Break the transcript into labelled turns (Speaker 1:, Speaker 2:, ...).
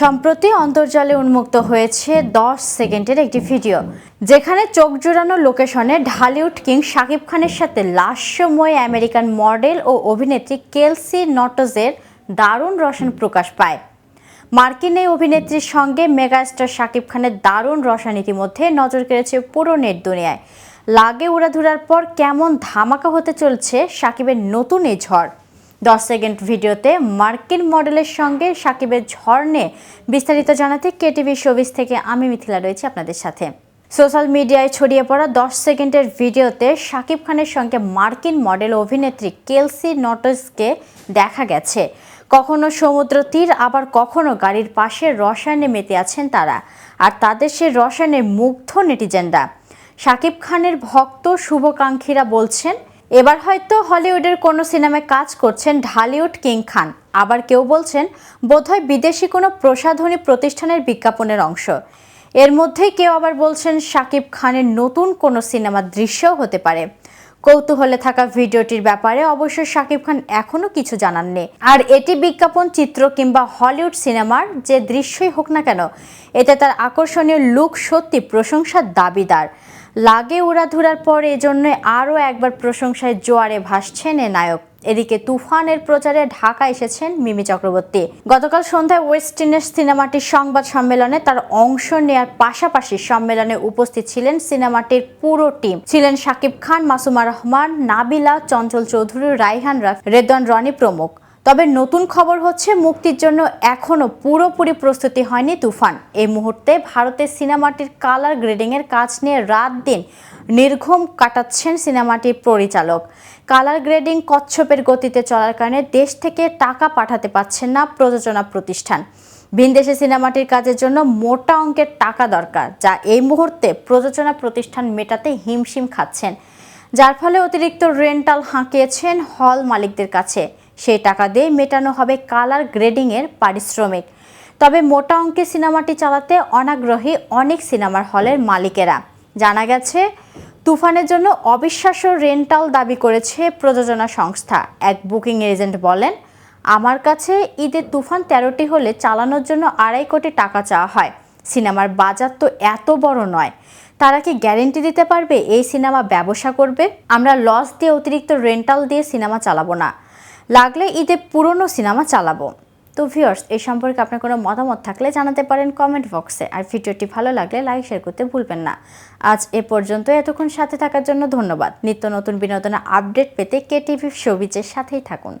Speaker 1: সম্প্রতি অন্তর্জালে উন্মুক্ত হয়েছে দশ সেকেন্ডের একটি ভিডিও, যেখানে চোখ জোড়ানো লোকেশনে ঢালিউড কিং শাকিব খানের সাথে লাস্যময় আমেরিকান মডেল ও অভিনেত্রী কেলসি নটজের দারুণ রসায়ন প্রকাশ পায়। মার্কিন এই অভিনেত্রীর সঙ্গে মেগাস্টার শাকিব খানের দারুণ রসায়ন ইতিমধ্যে নজর কেড়েছে পুরো নেট দুনিয়ায়। লাগে উড়াধুরার পর কেমন ধামাকা হতে চলছে শাকিবের নতুন এই ঝড়? দশ সেকেন্ড ভিডিওতে মার্কিন মডেলের সঙ্গে সাকিবের নিয়ে বিস্তারিত জানাতে কেটিভি শোবিস থেকে আমি মিথিলা রয়েছি আপনাদের সাথে। সোশ্যাল মিডিয়ায় ছড়িয়ে পড়া দশ সেকেন্ডের ভিডিওতে শাকিব খানের সঙ্গে মার্কিন মডেল অভিনেত্রী কেলসি নটসকে দেখা গেছে। কখনো সমুদ্র তীর, আবার কখনো গাড়ির পাশে রসায়নে মেতে আছেন তারা। আর তাদের সে রসায়নে মুগ্ধ নেটিজেনরা। শাকিব খানের ভক্ত শুভকাঙ্ক্ষীরা বলছেন এবার হয়তো হলিউডের কোনো সিনেমায় কাজ করছেন ঢালিউড কিং খান। আবার কেউ বলছেন, বোধহয় বিদেশি কোনো প্রসাধনী প্রতিষ্ঠানের বিজ্ঞাপনের অংশ। এর মধ্যেই কেউ আবার বলছেন, শাকিব খানের নতুন কোনো সিনেমার দৃশ্যও হতে পারে। কৌতূহলে থাকা ভিডিওটির ব্যাপারে অবশ্য শাকিব খান এখনও কিছু জানাননি। আর এটি বিজ্ঞাপন চিত্র কিংবা হলিউড সিনেমার যে দৃশ্যই হোক না কেন, এতে তার আকর্ষণীয় লুক সত্যি প্রশংসার দাবিদার। লাগে উড়াধুরার পর এজন্য আরও একবার প্রশংসায় জোয়ারে ভাসছেন এ নায়ক। এদিকে তুফানের প্রচারে ঢাকা এসেছেন মিমি চক্রবর্তী। গতকাল সন্ধ্যায় ওয়েস্ট ইন্ডিজ সিনেমাটির সংবাদ সম্মেলনে তার অংশ নেয়ার পাশাপাশি সম্মেলনে উপস্থিত ছিলেন সিনেমাটির পুরো টিম। ছিলেন শাকিব খান, মাসুমা রহমান, নাবিলা, চঞ্চল চৌধুরী রাইহান রাফ রেদন রনি প্রমুখ। তবে নতুন খবর হচ্ছে মুক্তির জন্য এখনও পুরোপুরি প্রস্তুতি হয়নি তুফান। এই মুহূর্তে ভারতের সিনেমাটির কালার গ্রেডিংয়ের কাজ নিয়ে রাত দিন নির্ঘুম কাটাচ্ছেন সিনেমাটির পরিচালক। কালার গ্রেডিং কচ্ছপের গতিতে চলার কারণে দেশ থেকে টাকা পাঠাতে পারছেন না প্রযোজনা প্রতিষ্ঠান। ভিনদেশে সিনেমাটির কাজের জন্য মোটা অঙ্কের টাকা দরকার, যা এই মুহূর্তে প্রযোজনা প্রতিষ্ঠান মেটাতে হিমশিম খাচ্ছেন। যার ফলে অতিরিক্ত রেন্টাল হাঁকিয়েছেন হল মালিকদের কাছে। সেই টাকা দিয়ে মেটানো হবে কালার গ্রেডিংয়ের পারিশ্রমিক। তবে মোটা অঙ্কে সিনেমাটি চালাতে অনাগ্রহী অনেক সিনেমার হলের মালিকেরা। জানা গেছে, তুফানের জন্য অবিশ্বাস্য রেন্টাল দাবি করেছে প্রযোজনা সংস্থা। এক বুকিং এজেন্ট বলেন, আমার কাছে ঈদের তুফান তেরোটি হলে চালানোর জন্য আড়াই কোটি টাকা চাওয়া হয়। সিনেমার বাজার তো এত বড় নয়। তারা কি গ্যারেন্টি দিতে পারবে এই সিনেমা ব্যবসা করবে? আমরা লস দিয়ে অতিরিক্ত রেন্টাল দিয়ে সিনেমা চালাবো না। লাগলে ঈদে পুরনো সিনেমা চালাবো। তো ভিউয়ার্স এই সম্পর্কে আপনার কোনো মতামত থাকলে জানাতে পারেন কমেন্ট বক্সে আর ভিডিওটি ভালো লাগলে লাইক শেয়ার করতে ভুলবেন না। আজ এ পর্যন্ত, এতক্ষণ সাথে থাকার জন্য ধন্যবাদ। নিত্য নতুন বিনোদনের আপডেট পেতে কেটিভি শোবিজের সাথেই থাকুন।